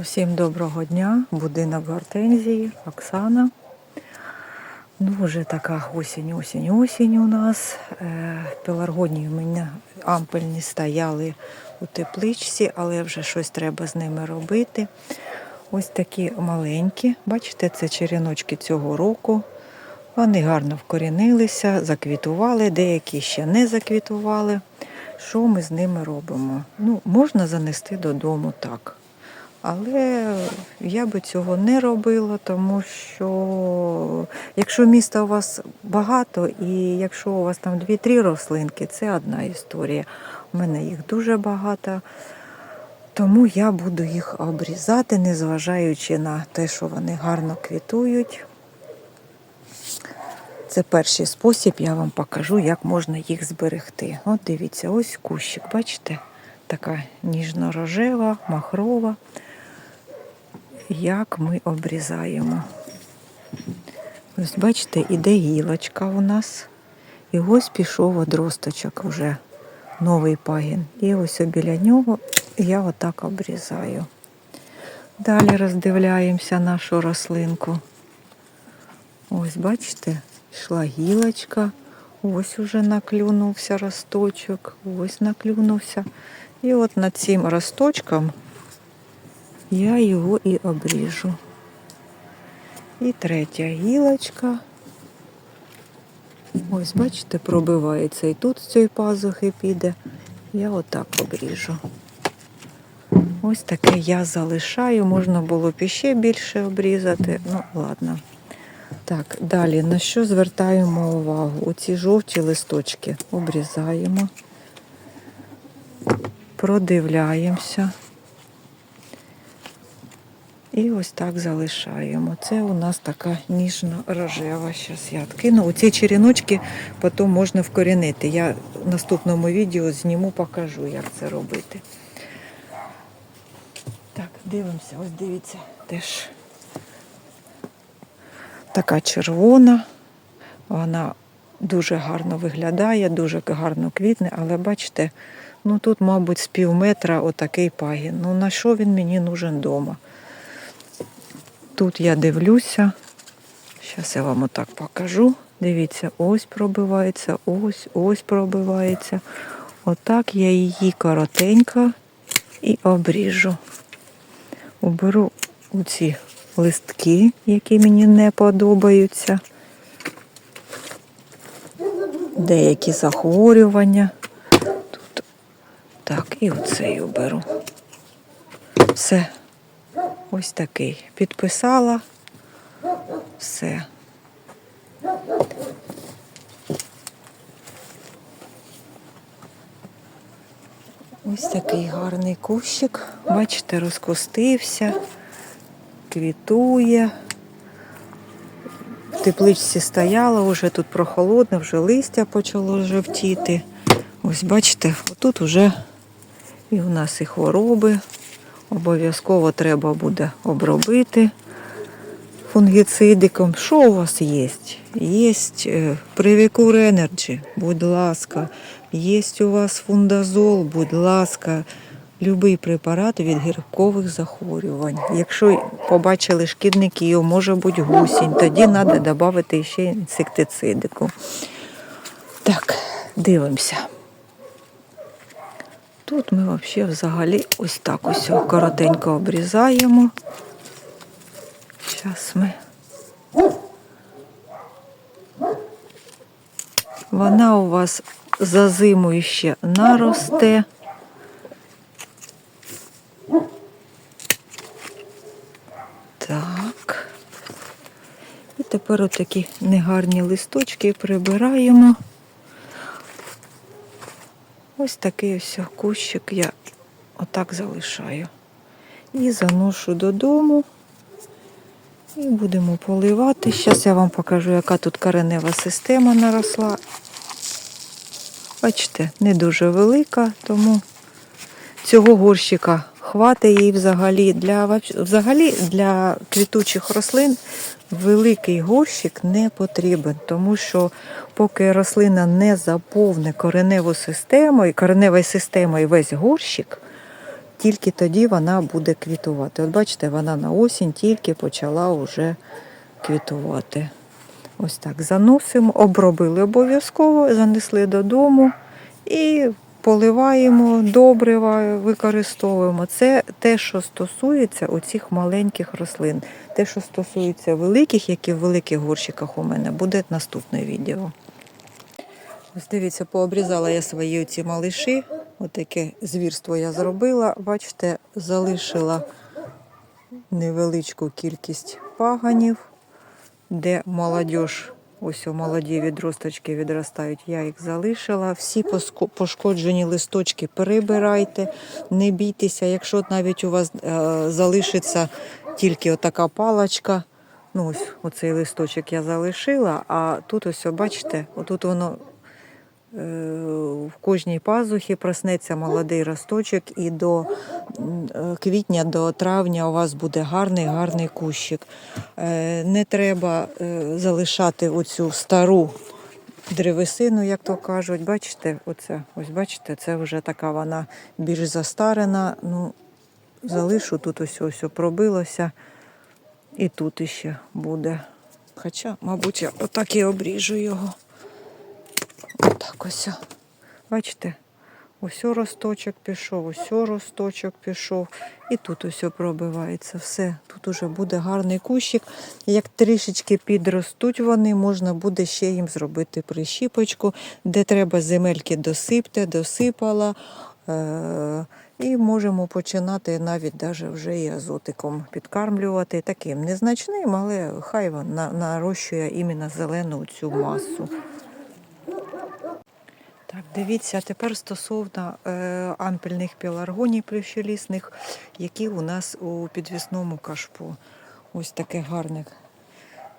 Усім доброго дня, будинок гортензії, Оксана. Ну, вже така осінь, осінь, осінь у нас. Е, Пеларгонії у мене ампельні стояли у тепличці, але вже щось треба з ними робити. Ось такі маленькі. Бачите, це черіночки цього року. Вони гарно вкорінилися, заквітували, деякі ще не заквітували. Що ми з ними робимо? Ну, можна занести додому так. Але я би цього не робила, тому що якщо міста у вас багато, і якщо у вас там 2-3 рослинки, це одна історія. У мене їх дуже багато, тому я буду їх обрізати, незважаючи на те, що вони гарно квітують. Це перший спосіб, я вам покажу, як можна їх зберегти. От дивіться, ось кущик, бачите? Така ніжно-рожева, махрова. Як ми обрізаємо. Ось бачите, іде гілочка у нас. І ось пішов одросточок вже, новий пагін. І ось біля нього я отак обрізаю. Далі роздивляємося нашу рослинку. Ось, бачите, йшла гілочка, ось уже наклюнувся росточок, ось наклюнувся. І от над цим росточком я його і обріжу. І третя гілочка. Ось, бачите, пробивається і тут з цієї пазухи піде. Я отак обріжу. Ось таке я залишаю. Можна було б іще більше обрізати. Ну, ладно. Так, далі на що звертаємо увагу? Оці жовті листочки обрізаємо, продивляємося. І ось так залишаємо. Це у нас така ніжно-рожева. Зараз я відкину. Оці черіночки потім можна вкорінити. Я в наступному відео зніму, покажу, як це робити. Так, дивимося, ось дивіться, теж така червона. Вона дуже гарно виглядає, дуже гарно квітне, але бачите, ну тут, мабуть, з пів метра отакий пагін. Ну на що він мені нужен вдома? Тут я дивлюся. Зараз я вам отак покажу. Дивіться, ось пробивається, ось, ось пробивається. Отак я її коротенько і обріжу. Уберу оці листки, які мені не подобаються. Деякі захворювання. Тут так, і оцей оберу. Все. Ось такий. Підписала. Все. Ось такий гарний кущик. Бачите, розкостився, квітує. В тепличці стояла, вже тут прохолодно, вже листя почало жовтіти. Ось бачите, тут вже і у нас і хвороби. Обов'язково треба буде обробити фунгіцидиком. Що у вас є? Є Привікур Energy, будь ласка. Є у вас фундазол, будь ласка. Любий препарат від гіркових захворювань. Якщо побачили шкідники, його може бути гусінь, тоді треба додати ще інсектицидику. Так, дивимося. Тут ми взагалі взагалі ось так ось коротенько обрізаємо. Зараз ми. Вона у вас за зиму ще наросте. Так. І тепер отакі негарні листочки прибираємо. Ось такий ось кущик я отак залишаю. І заношу додому. І будемо поливати. Зараз я вам покажу, яка тут коренева система наросла. Бачите, не дуже велика, тому цього горщика хватить їй взагалі для взагалі для квітучих рослин великий горщик не потрібен, тому що поки рослина не заповне кореневу систему і кореневою системою весь горщик, тільки тоді вона буде квітувати. От бачите, вона на осінь тільки почала вже квітувати. Ось так заносимо, обробили обов'язково, занесли додому і поливаємо, добрива використовуємо. Це те, що стосується оцих маленьких рослин. Те, що стосується великих, які в великих горщиках у мене, буде наступне відео. Ось дивіться, пообрізала я свої оці малиші. Отаке звірство я зробила. Бачите, залишила невеличку кількість паганів, де молодіж, ось у молоді відросточки відростають, я їх залишила. Всі пошкоджені листочки перебирайте, не бійтеся. Якщо навіть у вас е, залишиться тільки отака палочка, ну ось оцей листочок я залишила, а тут ось, бачите, отут воно в кожній пазухі проснеться молодий росточок, і до е, квітня, до травня у вас буде гарний гарний кущик. Е, Не треба е, залишати оцю стару древесину, як то кажуть. Бачите, оце, ось бачите, це вже така вона більш застарена. Ну, залишу тут ось ось пробилося, і тут іще буде. Хоча, мабуть, я отак і обріжу його. Отак ось. Бачите? Ось росточок пішов, ось росточок пішов. І тут ось пробивається все. Тут уже буде гарний кущик. Як трішечки підростуть вони, можна буде ще їм зробити прищіпочку, де треба земельки досипте, досипала. Е- і можемо починати навіть даже вже і азотиком підкармлювати. Таким незначним, але хай він на- нарощує іменно зелену цю масу. Так, дивіться, тепер стосовно е, ампельних пеларгоній плющелісних, які у нас у підвісному кашпу. Ось таке гарне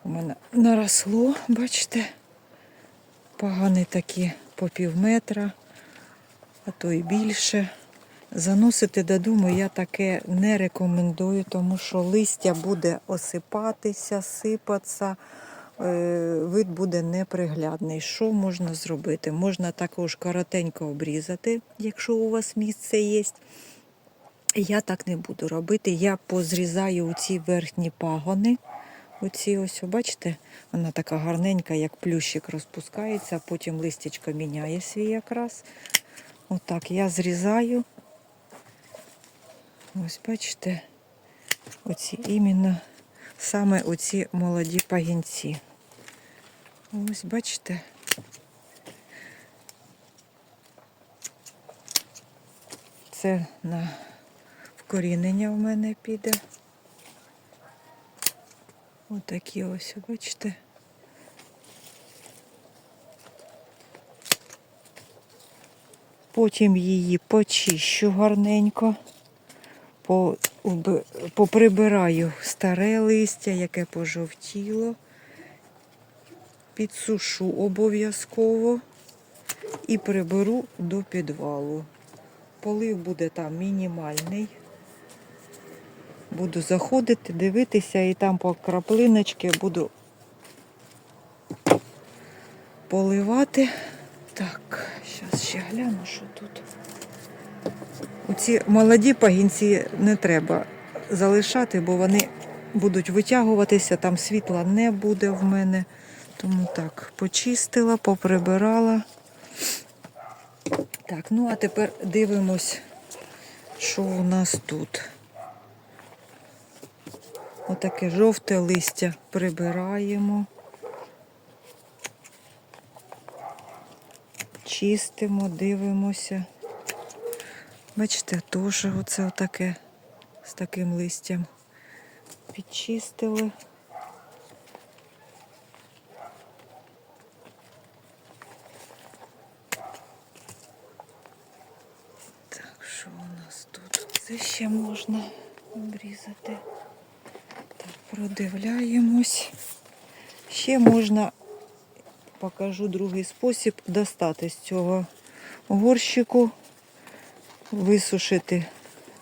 у мене наросло, бачите? Пагани такі по пів метра, а то і більше. Заносити додому я таке не рекомендую, тому що листя буде осипатися, сипатися вид буде неприглядний. Що можна зробити? Можна також коротенько обрізати, якщо у вас місце є. Я так не буду робити. Я позрізаю ці верхні пагони. Оці ось, бачите, вона така гарненька, як плющик розпускається, потім листячко міняє свій якраз. Отак я зрізаю. Ось бачите, оці іменно саме оці молоді пагінці. Ось бачите. Це на вкорінення в мене піде. Отакі ось, бачите. Потім її почищу гарненько поприбираю старе листя, яке пожовтіло, підсушу обов'язково і приберу до підвалу. Полив буде там мінімальний. Буду заходити, дивитися і там по краплиночки буду поливати. Так, зараз ще гляну, що тут. Ці молоді пагінці не треба залишати, бо вони будуть витягуватися, там світла не буде в мене. Тому так, почистила, поприбирала. Так, ну а тепер дивимось, що у нас тут. Отаке жовте листя прибираємо. Чистимо, дивимося. Бачите, теж оце отаке з таким листям. Підчистили. Так, що у нас тут? Це ще можна обрізати. Так, продивляємось. Ще можна, покажу другий спосіб, достати з цього горщику висушити,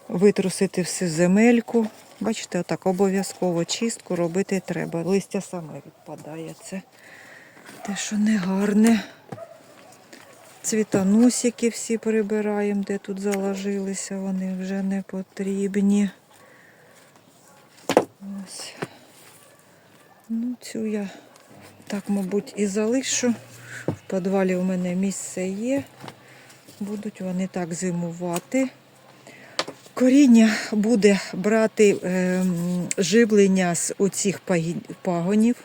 витрусити всю земельку. Бачите, отак обов'язково чистку робити треба. Листя саме відпадає. Це те, що не гарне. Цвітоносики всі прибираємо, де тут заложилися, вони вже не потрібні. Ось. Ну, цю я так, мабуть, і залишу. В підвалі у мене місце є. Будуть вони так зимувати. Коріння буде брати ем, живлення з оцих пагонів.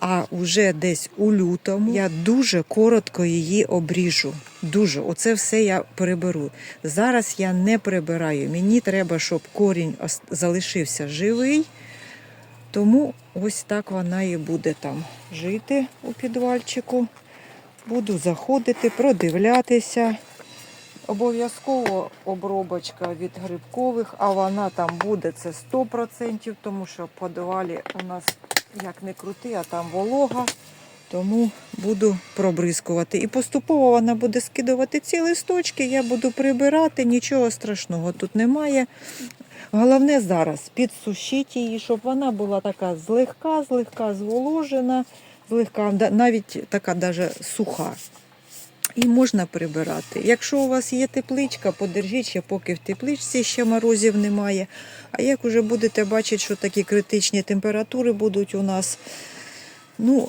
А вже десь у лютому я дуже коротко її обріжу. Дуже. Оце все я приберу. Зараз я не прибираю. Мені треба, щоб корінь залишився живий. Тому ось так вона і буде там жити у підвальчику. Буду заходити, продивлятися. Обов'язково обробочка від грибкових, а вона там буде це 100%, тому що в подвалі у нас як не крути, а там волога. Тому буду пробризкувати. І поступово вона буде скидувати ці листочки, я буду прибирати, нічого страшного тут немає. Головне зараз підсушити її, щоб вона була така злегка, злегка зволожена, злегка, навіть така даже суха. І можна прибирати. Якщо у вас є тепличка, подержіть ще, поки в тепличці ще морозів немає. А як уже будете бачити, що такі критичні температури будуть у нас, ну,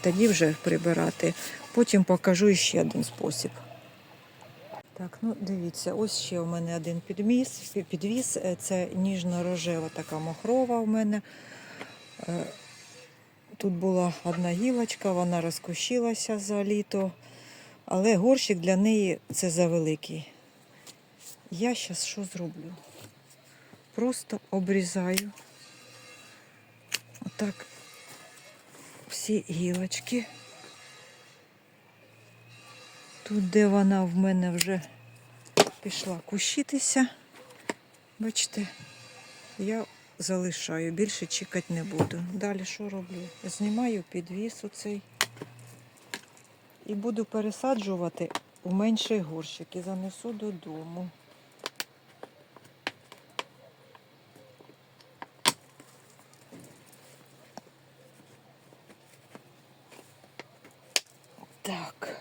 тоді вже прибирати. Потім покажу ще один спосіб. Так, ну дивіться, ось ще у мене один підміс, підвіз. Е, Це ніжно-рожева така махрова у мене. Тут була одна гілочка, вона розкущилася за літо, але горщик для неї це завеликий. Я зараз що зроблю? Просто обрізаю отак всі гілочки. Тут, де вона в мене вже пішла кущитися, бачите, я залишаю, більше чекати не буду. Далі що роблю? Знімаю підвіс оцей і буду пересаджувати у менший горщик і занесу додому. Так.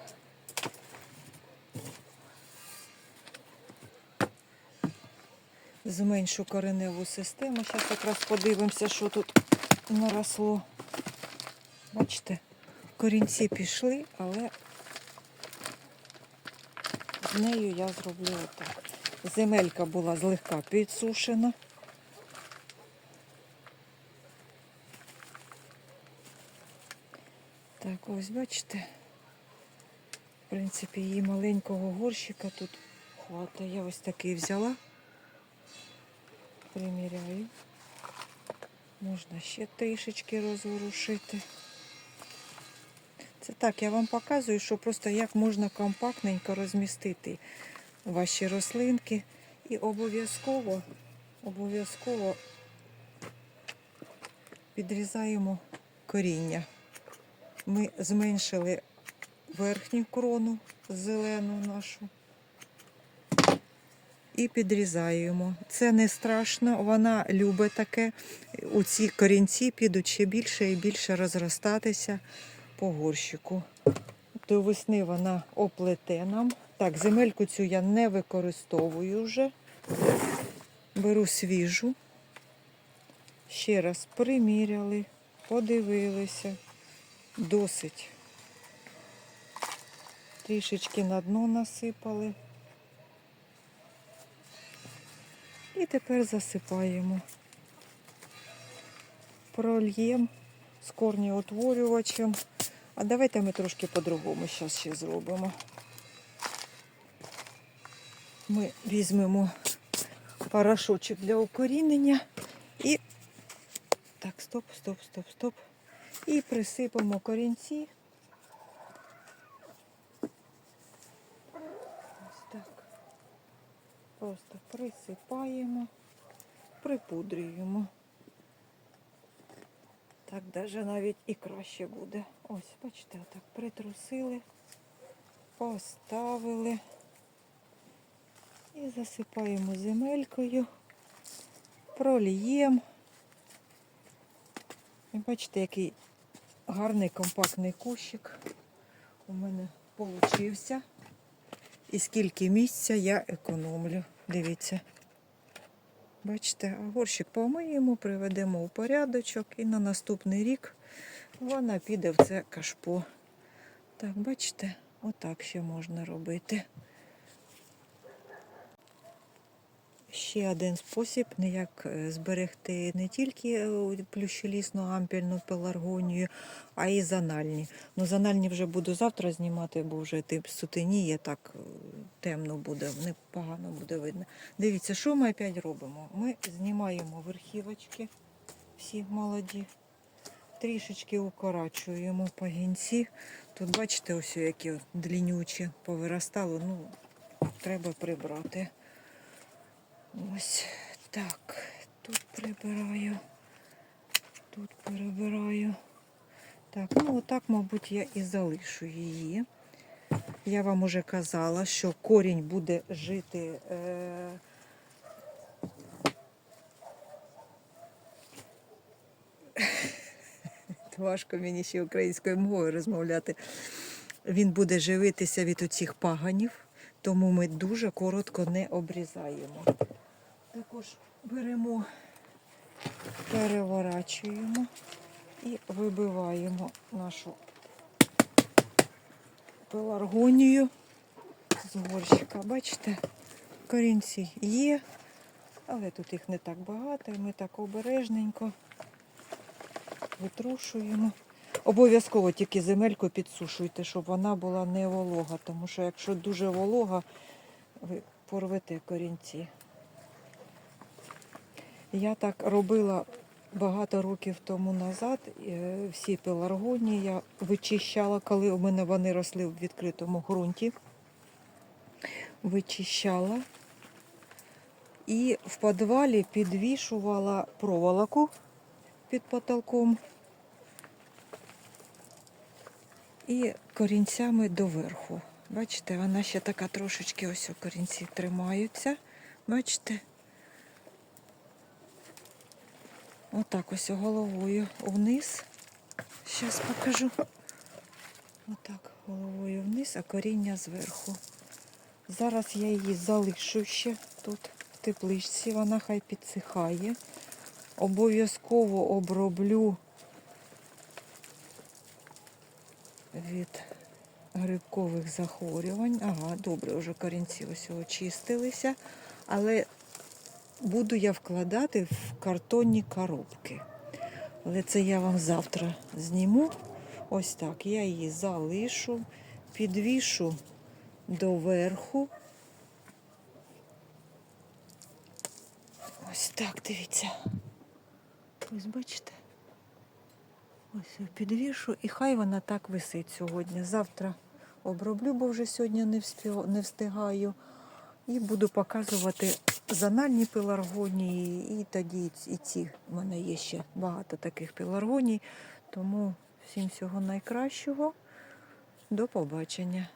Зменшу кореневу систему. Зараз якраз подивимося, що тут наросло. Бачите, корінці пішли, але з нею я зроблю отак. Земелька була злегка підсушена. Так, ось бачите. В принципі, її маленького горщика тут хватає. Я ось такий взяла. Приміряю. Можна ще трішечки розворушити. Це так, я вам показую, що просто як можна компактненько розмістити ваші рослинки. І обов'язково, обов'язково підрізаємо коріння. Ми зменшили верхню крону зелену нашу і підрізаємо. Це не страшно, вона любить таке. У ці корінці підуть ще більше і більше розростатися по горщику. До весни вона оплете нам. Так, земельку цю я не використовую вже. Беру свіжу. Ще раз приміряли, подивилися. Досить. Трішечки на дно насипали. І тепер засипаємо. Прольємо з корнеутворювачем. А давайте ми трошки по-другому зараз ще зробимо. Ми візьмемо порошочок для укорінення і так, стоп, стоп, стоп, стоп. І присипемо корінці. Ось так. Просто присипаємо, припудрюємо. Так даже навіть і краще буде. Ось, бачите, так притрусили, поставили і засипаємо земелькою, проліємо. І бачите, який гарний компактний кущик у мене получився. І скільки місця я економлю. Дивіться. Бачите, горщик помиємо, приведемо у порядочок і на наступний рік вона піде в це кашпо. Так, бачите, отак ще можна робити. Ще один спосіб, як е, зберегти не тільки е, плющелісну ампільну пеларгонію, а й занальні. Ну, занальні вже буду завтра знімати, бо вже тип сутеніє, так е, темно буде, непогано буде видно. Дивіться, що ми опять робимо? Ми знімаємо верхівочки, всі молоді, трішечки укорачуємо пагінці. Тут бачите, ось які длінючі повиростало, ну, треба прибрати. Ось так. Тут прибираю. Тут перебираю. Так, ну отак, мабуть, я і залишу її. Я вам уже казала, що корінь буде жити. Е... Важко мені ще українською мовою розмовляти. Він буде живитися від оцих паганів, тому ми дуже коротко не обрізаємо. Також беремо, переворачуємо і вибиваємо нашу пеларгонію з горщика. Бачите, корінці є, але тут їх не так багато, і ми так обережненько витрушуємо. Обов'язково тільки земельку підсушуйте, щоб вона була не волога, тому що якщо дуже волога, ви порвете корінці. Я так робила багато років тому назад. е, Всі пеларгонії я вичищала, коли у мене вони росли в відкритому ґрунті. Вичищала. І в підвалі підвішувала проволоку під потолком і корінцями доверху. Бачите, вона ще така трошечки ось у корінці тримаються. Бачите? Отак ось головою вниз. Зараз покажу. Отак головою вниз, а коріння зверху. Зараз я її залишу ще тут в тепличці, вона хай підсихає. Обов'язково оброблю від грибкових захворювань. Ага, добре, вже корінці ось очистилися. Але буду я вкладати в картонні коробки. Але це я вам завтра зніму. Ось так. Я її залишу, підвішу доверху. Ось так, дивіться. Ось бачите? Ось підвішу і хай вона так висить сьогодні. Завтра оброблю, бо вже сьогодні не встиг- не встигаю. І буду показувати зональні пеларгонії, і тоді і ці. У мене є ще багато таких пеларгоній. Тому всім всього найкращого. До побачення.